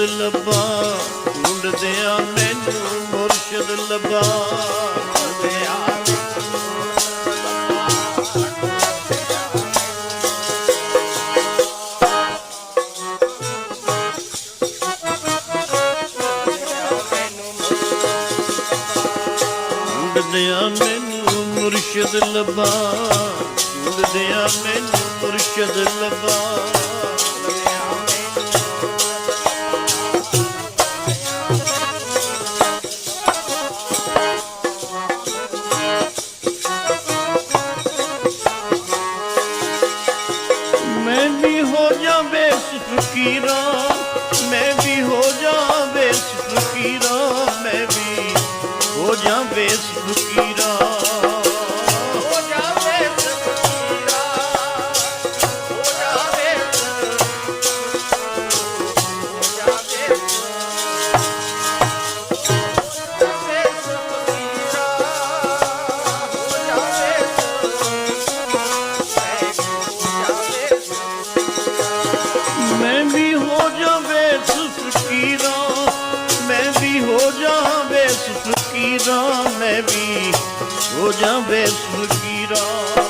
ਲੱਭਾ। ਢੂੰਡਦਿਆਂ ਮੈਨੂੰ ਮੁਰਸ਼ਿਦ ਲੱਭਾ। ਢੂੰਡਦਿਆਂ ਢੂੰਡਦਿਆਂ ਮੈਨੂੰ ਮੁਰਸ਼ਿਦ ਲੱਭਾ। ਢੂੰਡਦਿਆਂ ਮੈਨੂੰ ਮੁਰਸ਼ਿਦ ਲੱਭਾ। ਮੈਂ ਵੀ ਹੋ ਜਾਵੇ ਫਕੀਰਾ ਮੈਂ ਵੀ ਹੋ ਜਾ ਬੇਸ਼ ਫਕੀਰਾ ਮੈਂ ਵੀ ਹੋ ਜਾਵੇ ਫਕੀਰਾ বোঝাবে সুকিরা